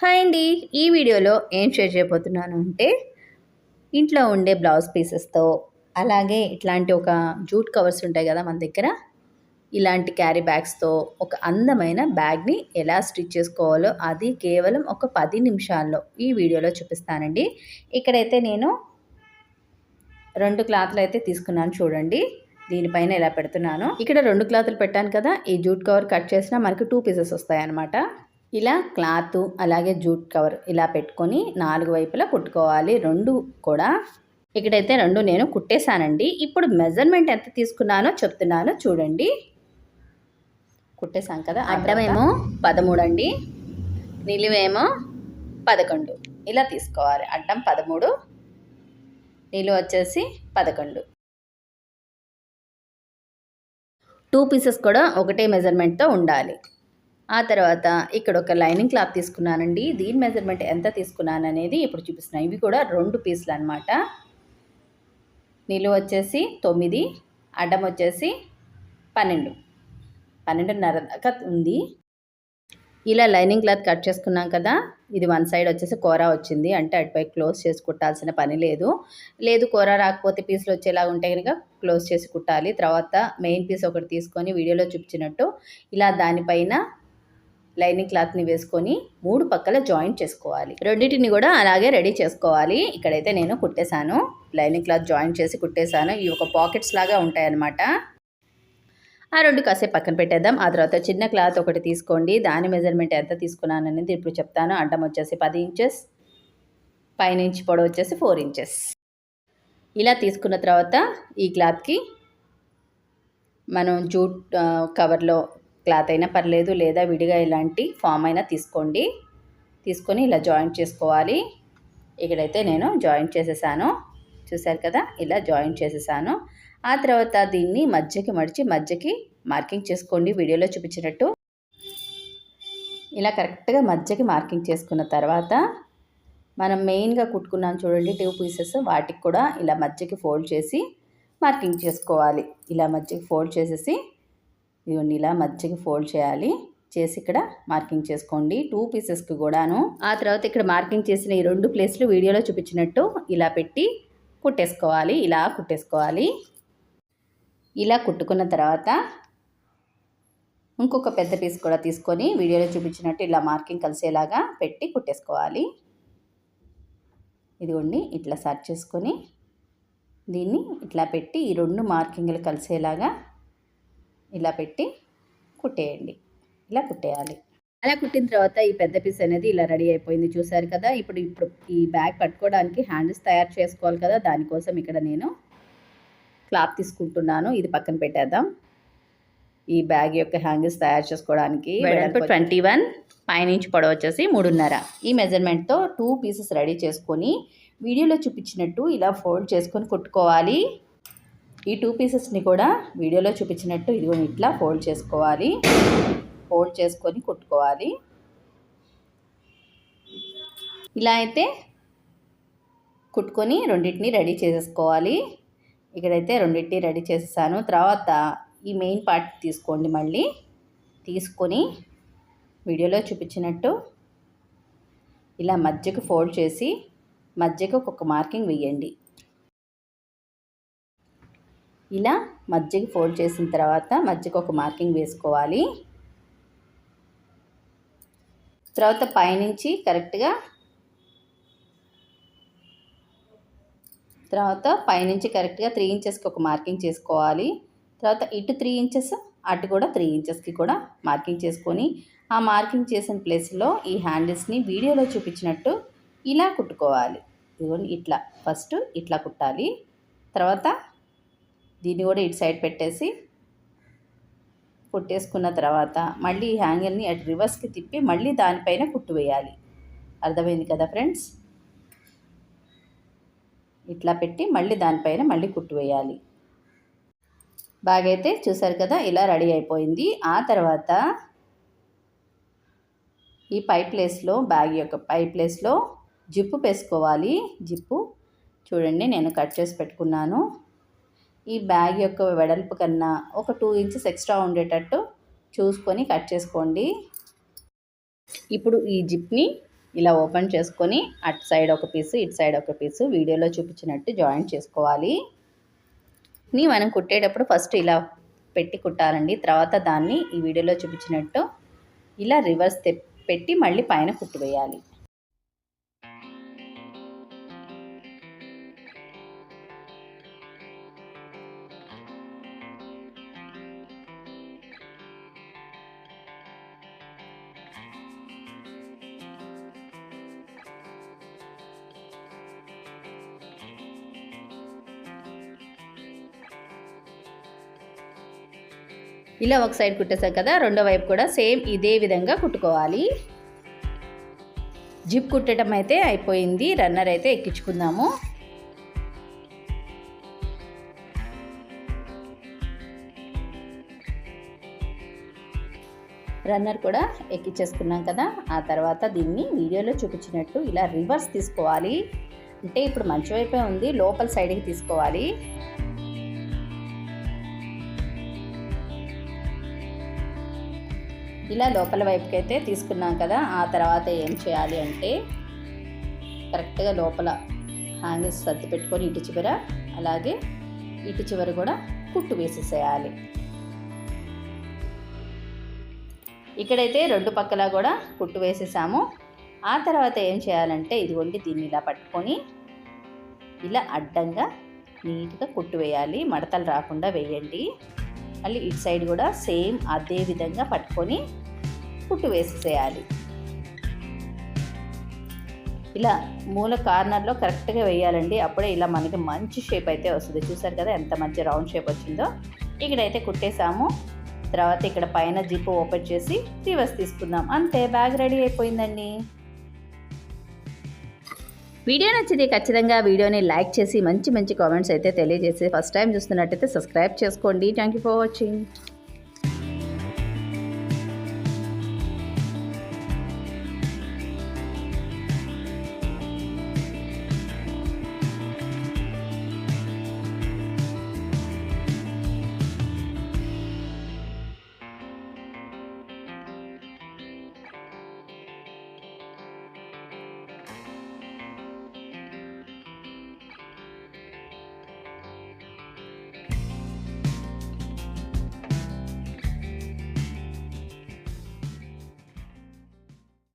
Hi అండి. ఈ వీడియోలో ఏం షేర్ చేయబోతున్నాను అంటే ఇంట్లో ఉండే బ్లౌజ్ పీసెస్తో అలాగే ఇట్లాంటి ఒక జూట్ కవర్స్ ఉంటాయి కదా మన దగ్గర ఇలాంటి క్యారీ బ్యాగ్స్తో ఒక అందమైన బ్యాగ్ని ఎలా స్టిచ్ చేసుకోవాలో అది కేవలం ఒక పది నిమిషాల్లో ఈ వీడియోలో చూపిస్తానండి. ఇక్కడైతే నేను రెండు క్లాత్లు అయితే తీసుకున్నాను చూడండి. దీనిపైన ఎలా పెడుతున్నాను. ఇక్కడ రెండు క్లాతులు పెట్టాను కదా ఈ జూట్ కవర్ కట్ చేసినా మనకి టూ పీసెస్ వస్తాయి అన్నమాట ఇలా క్లాత్ అలాగే జూట్ కవర్ ఇలా పెట్టుకొని నాలుగు వైపులా కుట్టుకోవాలి. రెండు కూడా. ఇక్కడైతే రెండు నేను కుట్టేశానండి. ఇప్పుడు మెజర్మెంట్ ఎంత తీసుకున్నానో చెప్తున్నానో చూడండి. కుట్టేశాం కదా అడ్డమేమో పదమూడు అండి. నిలువేమో పదకొండు. ఇలా తీసుకోవాలి. అడ్డం పదమూడు నిలువ వచ్చేసి పదకొండు. టూ పీసెస్ కూడా ఒకటే మెజర్మెంట్తో ఉండాలి. ఆ తర్వాత ఇక్కడ ఒక లైనింగ్ క్లాత్ తీసుకున్నానండి. దీని మెజర్మెంట్ ఎంత తీసుకున్నాను అనేది ఇప్పుడు చూపిస్తున్నాను ఇవి కూడా రెండు పీసులు అనమాట నిలువ వచ్చేసి తొమ్మిది అడ్డం వచ్చేసి పన్నెండు. పన్నెండున్నర దాకా ఉంది. ఇలా లైనింగ్ క్లాత్ కట్ చేసుకున్నాం కదా ఇది వన్ సైడ్ వచ్చేసి కూర వచ్చింది. అంటే అటుపై క్లోజ్ చేసి కుట్టాల్సిన పని లేదు. లేదు కూర రాకపోతే పీసులు వచ్చేలా ఉంటే కనుక క్లోజ్ చేసి కుట్టాలి. తర్వాత మెయిన్ పీస్ ఒకటి తీసుకొని వీడియోలో చూపించినట్టు ఇలా దానిపైన లైనింగ్ క్లాత్ని వేసుకొని మూడు పక్కల జాయింట్ చేసుకోవాలి. రెండింటిని కూడా అలాగే రెడీ చేసుకోవాలి. ఇక్కడైతే నేను కుట్టేశాను. లైనింగ్ క్లాత్ జాయింట్ చేసి కుట్టేశాను. ఇవి ఒక పాకెట్స్ లాగా ఉంటాయన్నమాట. ఆ రెండు కాసేపు పక్కన పెట్టేద్దాం. ఆ తర్వాత చిన్న క్లాత్ ఒకటి తీసుకోండి. దాని మెజర్మెంట్ ఎంత తీసుకున్నాను అనేది ఇప్పుడు చెప్తాను. అడ్డం వచ్చేసి పది ఇంచెస్ పైన ఇంచ్ పొడవు వచ్చేసి ఫోర్ ఇంచెస్. ఇలా తీసుకున్న తర్వాత ఈ క్లాత్కి మనం జూట్ కవర్లో క్లాత్ అయినా పర్లేదు లేదా విడిగా ఇలాంటి ఫామ్ అయినా తీసుకోండి. తీసుకొని ఇలా జాయింట్ చేసుకోవాలి. ఇక్కడైతే నేను జాయింట్ చేసేసాను. చూశారు కదా? ఇలా జాయింట్ చేసేసాను. ఆ తర్వాత దీన్ని మధ్యకి మడిచి మధ్యకి మార్కింగ్ చేసుకోండి. వీడియోలో చూపించినట్టు. ఇలా కరెక్ట్గా మధ్యకి మార్కింగ్ చేసుకున్న తర్వాత మనం మెయిన్గా కుట్టుకున్నాం చూడండి టూ పీసెస్. వాటికి కూడా ఇలా మధ్యకి ఫోల్డ్ చేసి మార్కింగ్ చేసుకోవాలి. ఇలా మధ్యకి ఫోల్డ్ చేసేసి ఇదిగోండి ఇలా మధ్యకి ఫోల్డ్ చేయాలి. చేసి ఇక్కడ మార్కింగ్ చేసుకోండి. టూ పీసెస్కి కూడాను ఆ తర్వాత ఇక్కడ మార్కింగ్ చేసిన ఈ రెండు ప్లేస్లు వీడియోలో చూపించినట్టు ఇలా పెట్టి కుట్టేసుకోవాలి. ఇలా కుట్టేసుకోవాలి. ఇలా కుట్టుకున్న తర్వాత ఇంకొక పెద్ద పీస్ కూడా తీసుకొని వీడియోలో చూపించినట్టు ఇలా మార్కింగ్ కలిసేలాగా పెట్టి కుట్టేసుకోవాలి. ఇదిగోండి ఇట్లా సర్చ్ చేసుకొని దీన్ని ఇట్లా పెట్టి ఈ రెండు మార్కింగ్లు కలిసేలాగా ఇలా పెట్టి కుట్టేయండి. ఇలా కుట్టేయాలి. అలా కుట్టిన తర్వాత ఈ పెద్ద పీస్ అనేది ఇలా రెడీ అయిపోయింది చూసారు కదా. ఇప్పుడు ఇప్పుడు ఈ బ్యాగ్ పట్టుకోవడానికి హ్యాండిల్స్ తయారు చేసుకోవాలి కదా. దానికోసం ఇక్కడ నేను క్లాత్ తీసుకుంటున్నాను. ఇది పక్కన పెట్టేద్దాం. ఈ బ్యాగ్ యొక్క హ్యాంగిల్స్ తయారు చేసుకోవడానికి ట్వంటీ వన్ పైనుంచి పొడవ వచ్చేసి మూడున్నర. ఈ మెజర్మెంట్తో టూ పీసెస్ రెడీ చేసుకొని వీడియోలో చూపించినట్టు ఇలా ఫోల్డ్ చేసుకొని కుట్టుకోవాలి. ఈ టూ పీసెస్ని కూడా వీడియోలో చూపించినట్టు ఇదిగో ఇట్లా ఫోల్డ్ చేసుకోవాలి. ఫోల్డ్ చేసుకొని కుట్టుకోవాలి. ఇలా అయితే కుట్టుకొని రెండింటిని రెడీ చేసేసుకోవాలి. ఇక్కడైతే రెండింటిని రెడీ చేసేసాను. తర్వాత ఈ మెయిన్ పార్ట్ తీసుకోండి మళ్ళీ. తీసుకొని వీడియోలో చూపించినట్టు ఇలా మధ్యకు ఫోల్డ్ చేసి మధ్యకు ఒక్కొక్క మార్కింగ్ వేయండి. ఇలా మజ్జిగ ఫోల్డ్ చేసిన తర్వాత మజ్జిగ ఒక మార్కింగ్ వేసుకోవాలి. తర్వాత పైనుంచి కరెక్ట్గా తర్వాత పైనుంచి కరెక్ట్గా త్రీ ఇంచెస్కి ఒక మార్కింగ్ చేసుకోవాలి. తర్వాత ఇటు త్రీ ఇంచెస్ అటు కూడా త్రీ ఇంచెస్కి కూడా మార్కింగ్ చేసుకొని ఆ మార్కింగ్ చేసిన ప్లేస్లో ఈ హ్యాండిల్స్ని వీడియోలో చూపించినట్టు ఇలా కుట్టుకోవాలి. ఇదిగోండి ఇట్లా. ఫస్ట్ ఇట్లా కుట్టాలి. తర్వాత దీన్ని కూడా ఇటు సైడ్ పెట్టేసి కుట్టేసుకున్న తర్వాత మళ్ళీ ఈ హ్యాంగిల్ని అటు రివర్స్కి తిప్పి మళ్ళీ దానిపైన కుట్టు వేయాలి. అర్థమైంది కదా ఫ్రెండ్స్? ఇట్లా పెట్టి మళ్ళీ దానిపైన మళ్ళీ కుట్టు వేయాలి. బాగైతే చూసారు కదా ఇలా రెడీ అయిపోయింది. ఆ తర్వాత ఈ పై ప్లేస్లో బ్యాగ్ యొక్క పై ప్లేస్లో జిప్పు వేసుకోవాలి. జిప్పు చూడండి నేను కట్ చేసి పెట్టుకున్నాను. ఈ బ్యాగ్ యొక్క వెడల్పు కన్నా ఒక టూ ఇంచెస్ ఎక్స్ట్రా ఉండేటట్టు చూసుకొని కట్ చేసుకోండి. ఇప్పుడు ఈ జిప్ని ఇలా ఓపెన్ చేసుకొని అటు సైడ్ ఒక పీసు ఇటు సైడ్ ఒక పీసు వీడియోలో చూపించినట్టు జాయింట్ చేసుకోవాలి. నీ మనం కుట్టేటప్పుడు ఫస్ట్ ఇలా పెట్టి కుట్టాలండి. తర్వాత దాన్ని ఈ వీడియోలో చూపించినట్టు ఇలా రివర్స్ పెట్టి మళ్ళీ పైన కుట్టు ఇలా ఒక సైడ్ కుట్టేసాం కదా రెండో వైపు కూడా సేమ్ ఇదే విధంగా కుట్టుకోవాలి. జిప్ కుట్టడం అయితే అయిపోయింది రన్నర్ అయితే ఎక్కించుకుందాము. రన్నర్ కూడా ఎక్కించేసుకున్నాం కదా ఆ తర్వాత దీన్ని వీడియోలో చూపించినట్టు ఇలా రివర్స్ తీసుకోవాలి. అంటే ఇప్పుడు మంచి వైపే ఉంది లోపల సైడ్కి తీసుకోవాలి. ఇలా లోపల వైపుకి అయితే తీసుకున్నాం కదా ఆ తర్వాత ఏం చేయాలి అంటే కరెక్ట్గా లోపల హ్యాంగిల్స్ సర్ది పెట్టుకొని ఇటు చివర అలాగే ఇటు చివర కూడా కుట్టు వేసేసేయాలి. ఇక్కడైతే రెండు పక్కల కూడా కుట్టు వేసేసాము. ఆ తర్వాత ఏం చేయాలంటే ఇదిగోండి దీన్ని ఇలా పట్టుకొని ఇలా అడ్డంగా నీట్గా కుట్టు వేయాలి. మడతలు రాకుండా వేయండి. మళ్ళీ ఇటు సైడ్ కూడా సేమ్ అదే విధంగా పట్టుకొని కుట్టు వేసేసేయాలి. ఇలా మూల కార్నర్లో కరెక్ట్గా వేయాలండి. అప్పుడే ఇలా మనకి మంచి షేప్ అయితే వస్తుంది. చూసారు కదా ఎంత మంచి రౌండ్ షేప్ వచ్చిందో. ఇక్కడైతే కుట్టేసాము తర్వాత ఇక్కడ పైన జిప్ ఓపెన్ చేసి రివర్స్ తీసుకుందాం. అంతే బ్యాగ్ రెడీ అయిపోయిందండి. వీడియో నచ్చితే ఖచ్చితంగా వీడియోని లైక్ చేసి మంచి మంచి కామెంట్స్ అయితే తెలియజేసి ఫస్ట్ టైం చూస్తున్నట్టయితే సబ్స్క్రైబ్ చేసుకోండి. Thank you for watching